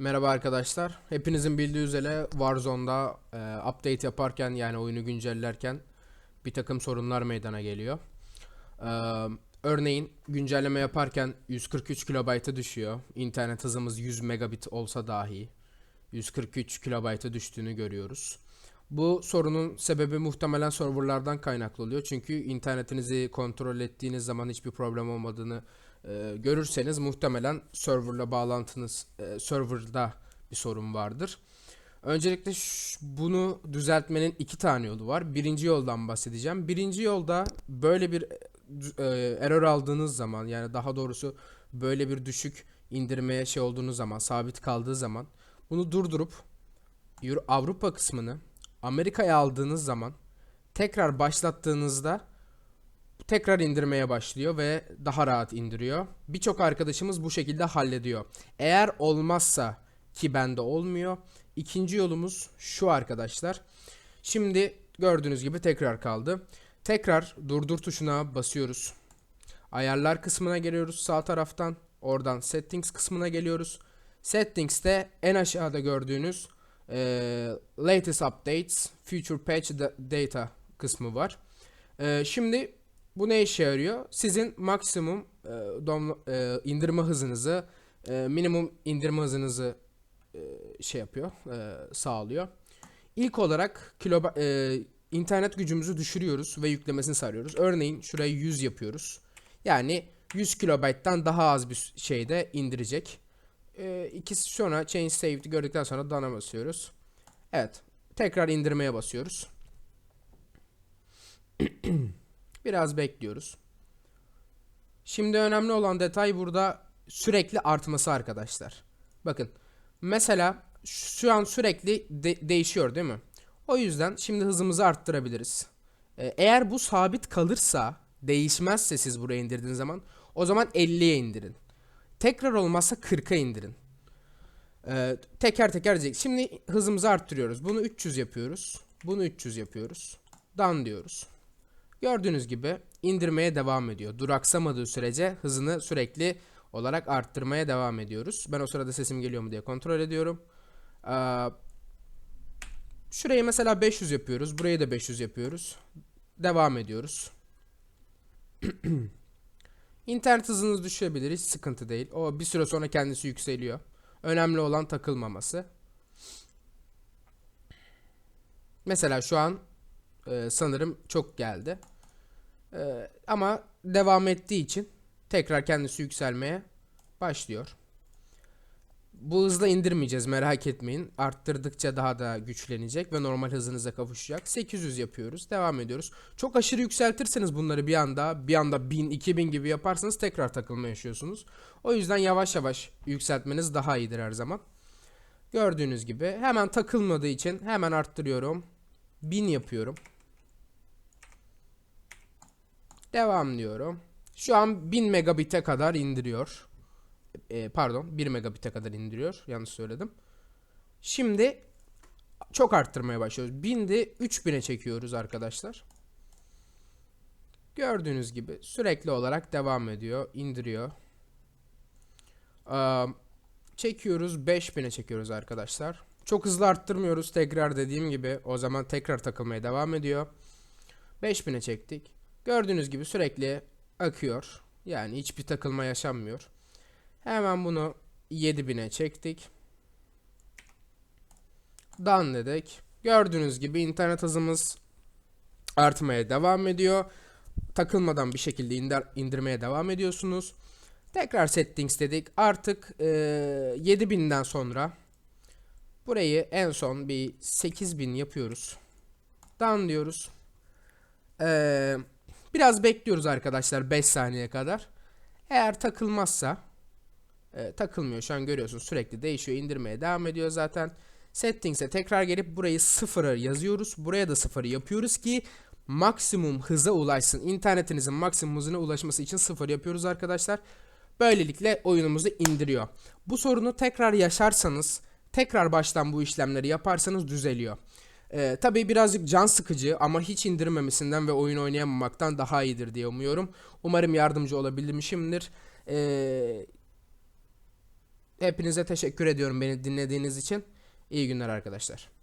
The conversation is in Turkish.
Merhaba arkadaşlar. Hepinizin bildiği üzere Warzone'da e, update yaparken yani oyunu güncellerken bir takım sorunlar meydana geliyor. E, örneğin güncelleme yaparken 143 kilobayta düşüyor. İnternet hızımız 100 megabit olsa dahi 143 kilobayta düştüğünü görüyoruz. Bu sorunun sebebi muhtemelen serverlardan kaynaklı oluyor. Çünkü internetinizi kontrol ettiğiniz zaman hiçbir problem olmadığını e, görürseniz muhtemelen serverla bağlantınız e, serverda bir sorun vardır. Öncelikle bunu düzeltmenin iki tane yolu var. Birinci yoldan bahsedeceğim. Birinci yolda böyle bir e, error aldığınız zaman yani daha doğrusu böyle bir düşük indirmeye şey olduğunuz zaman sabit kaldığı zaman bunu durdurup Avrupa kısmını Amerika'ya aldığınız zaman tekrar başlattığınızda tekrar indirmeye başlıyor ve daha rahat indiriyor. Birçok arkadaşımız bu şekilde hallediyor. Eğer olmazsa ki bende olmuyor. ikinci yolumuz şu arkadaşlar. Şimdi gördüğünüz gibi tekrar kaldı. Tekrar durdur tuşuna basıyoruz. Ayarlar kısmına geliyoruz sağ taraftan. Oradan settings kısmına geliyoruz. Settings'te en aşağıda gördüğünüz eee, latest updates, future patch da- data kısmı var. Eee, şimdi bu ne işe yarıyor? Sizin maksimum e, domla- e, indirme hızınızı, e, minimum indirme hızınızı e, şey yapıyor, e, sağlıyor. İlk olarak kilo e, internet gücümüzü düşürüyoruz ve yüklemesini sarıyoruz. Örneğin şurayı 100 yapıyoruz. Yani 100 kilobayttan daha az bir şeyde indirecek. E, ikisi sonra change saved gördükten sonra done'a basıyoruz. Evet. Tekrar indirmeye basıyoruz. Biraz bekliyoruz. Şimdi önemli olan detay burada sürekli artması arkadaşlar. Bakın mesela şu an sürekli de- değişiyor değil mi? O yüzden şimdi hızımızı arttırabiliriz. Ee, eğer bu sabit kalırsa değişmezse siz buraya indirdiğiniz zaman o zaman 50'ye indirin. Tekrar olmazsa 40'a indirin. Ee, teker teker diyecek. Şimdi hızımızı arttırıyoruz. Bunu 300 yapıyoruz. Bunu 300 yapıyoruz. Done diyoruz. Gördüğünüz gibi indirmeye devam ediyor. Duraksamadığı sürece hızını sürekli olarak arttırmaya devam ediyoruz. Ben o sırada sesim geliyor mu diye kontrol ediyorum. Ee, şurayı mesela 500 yapıyoruz. Burayı da 500 yapıyoruz. Devam ediyoruz. İnternet hızınız düşebilir. Hiç sıkıntı değil. O bir süre sonra kendisi yükseliyor. Önemli olan takılmaması. Mesela şu an e, sanırım çok geldi. Ee, ama devam ettiği için tekrar kendisi yükselmeye başlıyor. Bu hızla indirmeyeceğiz merak etmeyin. Arttırdıkça daha da güçlenecek ve normal hızınıza kavuşacak. 800 yapıyoruz. Devam ediyoruz. Çok aşırı yükseltirseniz bunları bir anda bir anda 1000 2000 gibi yaparsanız tekrar takılma yaşıyorsunuz. O yüzden yavaş yavaş yükseltmeniz daha iyidir her zaman. Gördüğünüz gibi hemen takılmadığı için hemen arttırıyorum. 1000 yapıyorum. Devam diyorum. Şu an 1000 megabit'e kadar indiriyor. Ee, pardon 1 megabit'e kadar indiriyor. Yanlış söyledim. Şimdi çok arttırmaya başlıyoruz. 1000'de 3000'e çekiyoruz arkadaşlar. Gördüğünüz gibi sürekli olarak devam ediyor. indiriyor. Ee, çekiyoruz 5000'e çekiyoruz arkadaşlar. Çok hızlı arttırmıyoruz tekrar dediğim gibi. O zaman tekrar takılmaya devam ediyor. 5000'e çektik. Gördüğünüz gibi sürekli akıyor. Yani hiçbir takılma yaşanmıyor. Hemen bunu 7000'e çektik. Done dedik. Gördüğünüz gibi internet hızımız artmaya devam ediyor. Takılmadan bir şekilde indir, indirmeye devam ediyorsunuz. Tekrar settings dedik. Artık e, 7000'den sonra burayı en son bir 8000 yapıyoruz. Done diyoruz. Eee Biraz bekliyoruz arkadaşlar 5 saniye kadar. Eğer takılmazsa e, takılmıyor şu an görüyorsunuz sürekli değişiyor indirmeye devam ediyor zaten. Settings'e tekrar gelip burayı sıfıra yazıyoruz. Buraya da sıfırı yapıyoruz ki maksimum hıza ulaşsın. İnternetinizin maksimum hızına ulaşması için sıfır yapıyoruz arkadaşlar. Böylelikle oyunumuzu indiriyor. Bu sorunu tekrar yaşarsanız tekrar baştan bu işlemleri yaparsanız düzeliyor. Ee, tabii birazcık can sıkıcı ama hiç indirmemesinden ve oyun oynayamamaktan daha iyidir diye umuyorum. Umarım yardımcı olabilmişimdir. Ee, hepinize teşekkür ediyorum beni dinlediğiniz için. İyi günler arkadaşlar.